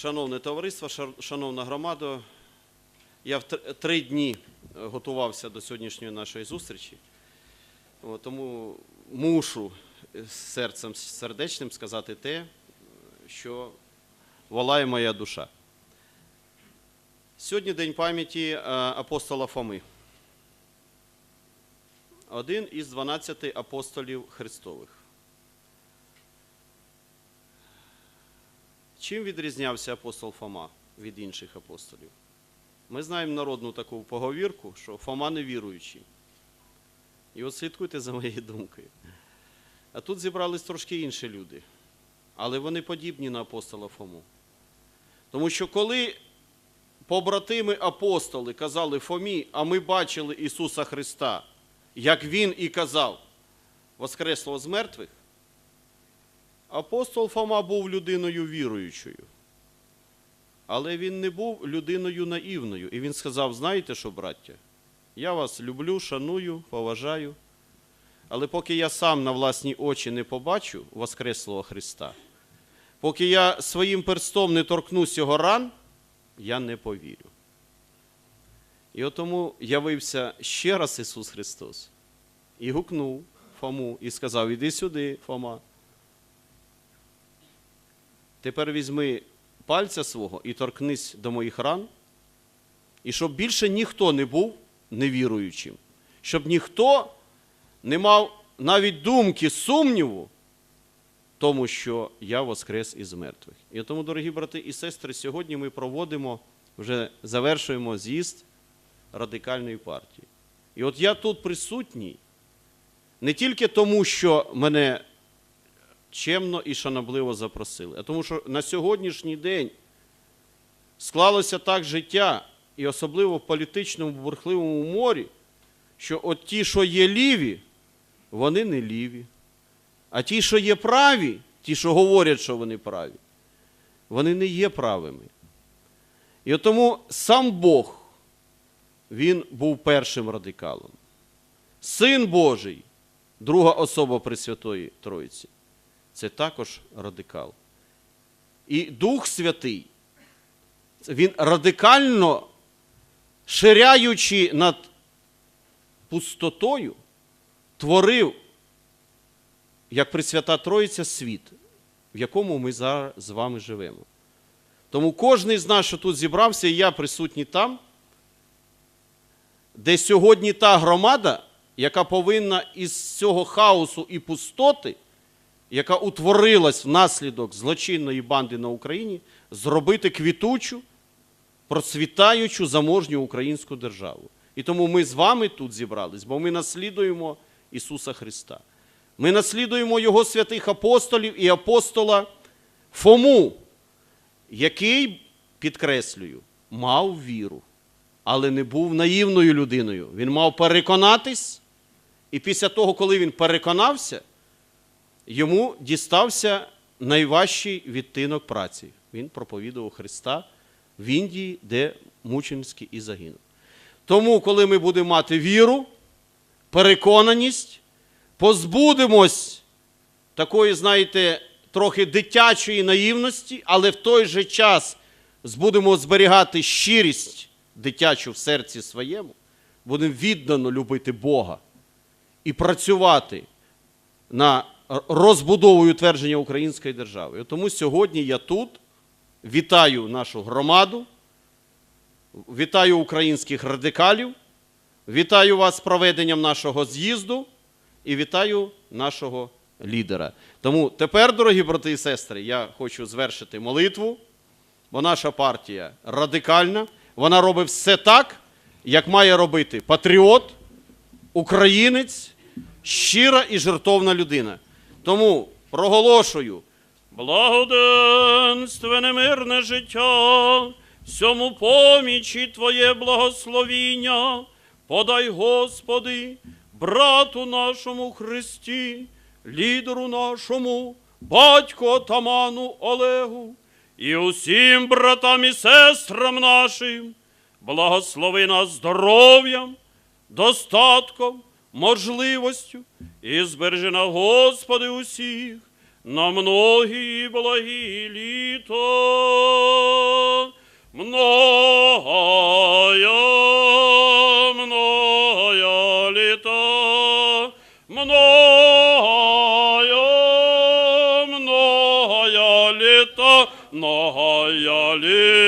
Шановне товариство, шановна громада, я в три дні е, готувався до сьогоднішньої нашої зустрічі, тому мушу е, серцем сердечним сказати те, що волає моя душа. Сьогодні день пам'яті е, апостола Фоми. Один із 12 апостолів Христових. Чим відрізнявся апостол Фома від інших апостолів? Ми знаємо народну таку поговірку, що Фома невіруючий. І от слідкуйте за моєю думкою. А тут зібрались трошки інші люди, але вони подібні на апостола Фому. Тому що коли побратими апостоли казали Фомі, а ми бачили Ісуса Христа, як Він і казав, Воскреслого з мертвих, апостол Фома був людиною віруючою. Але він не був людиною наївною. І він сказав: знаєте що, браття, я вас люблю, шаную, поважаю. Але поки я сам на власні очі не побачу Воскреслого Христа, поки я своїм перстом не торкнусь його ран, я не повірю. І от тому явився ще раз Ісус Христос і гукнув Фому і сказав: Іди сюди, Фома. Тепер візьми пальця свого і торкнись до моїх ран, і щоб більше ніхто не був невіруючим, щоб ніхто не мав навіть думки сумніву, тому що я воскрес із мертвих. І тому, дорогі брати і сестри, сьогодні ми проводимо, вже завершуємо з'їзд радикальної партії. І от я тут присутній не тільки тому, що мене чемно і шанобливо запросили, а тому, що на сьогоднішній день склалося так життя, і особливо в політичному бурхливому морі, що от ті, що є ліві, вони не ліві. А ті, що є праві, ті, що говорять, що вони праві, вони не є правими. І тому сам Бог, він був першим радикалом. Син Божий, друга особа Пресвятої Троїці, це також радикал. І Дух Святий, він радикально ширяючи над пустотою, творив, як Пресвята Троїця, світ, в якому ми зараз з вами живемо. Тому кожен з нас, що тут зібрався, і я присутній там, де сьогодні та громада, яка повинна із цього хаосу і пустоти, яка утворилась внаслідок злочинної банди на Україні, зробити квітучу, процвітаючу заможню українську державу. І тому ми з вами тут зібрались, бо ми наслідуємо Ісуса Христа. Ми наслідуємо Його святих апостолів і апостола Фому, який, підкреслюю, мав віру, але не був наївною людиною. Він мав переконатись, і після того, коли він переконався, йому дістався найважчий відтинок праці. Він проповідував Христа в Індії, де мученський і загинув. Тому, коли ми будемо мати віру, переконаність, позбудемось такої, знаєте, трохи дитячої наївності, але в той же час будемо зберігати щирість дитячу в серці своєму, будемо віддано любити Бога і працювати на розбудову і утвердження української держави. Тому сьогодні я тут вітаю нашу громаду, вітаю українських радикалів, вітаю вас з проведенням нашого з'їзду і вітаю нашого лідера. Тому тепер, дорогі брати і сестри, я хочу звершити молитву, бо наша партія радикальна, вона робить все так, як має робити патріот, українець, щира і жертовна людина. Тому проголошую. Благоденственне мирне життя, всьому помічі Твоє благословіння, подай, Господи, брату нашому Христі, лідеру нашому, батьку отаману Олегу, і усім братам і сестрам нашим, благослови нас здоров'ям, достатком, можливостю і збережи Господи усіх на многі благі літо, Многая, многая літа, многая, многая літа, многая літа.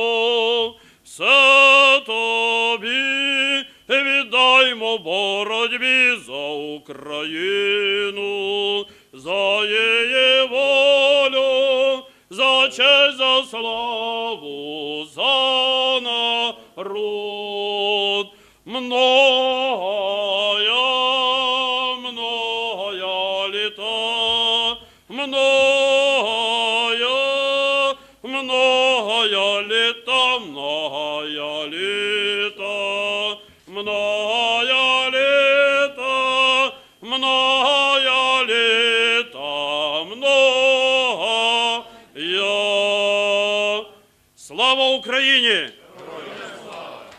Любов, все тобі віддаймо боротьбі за Україну, за її волю, за честь, за славу, за народ. Многая, многая літа, многая, многая літа, многое лето, многое лето, многое лето, многое. Слава Україні!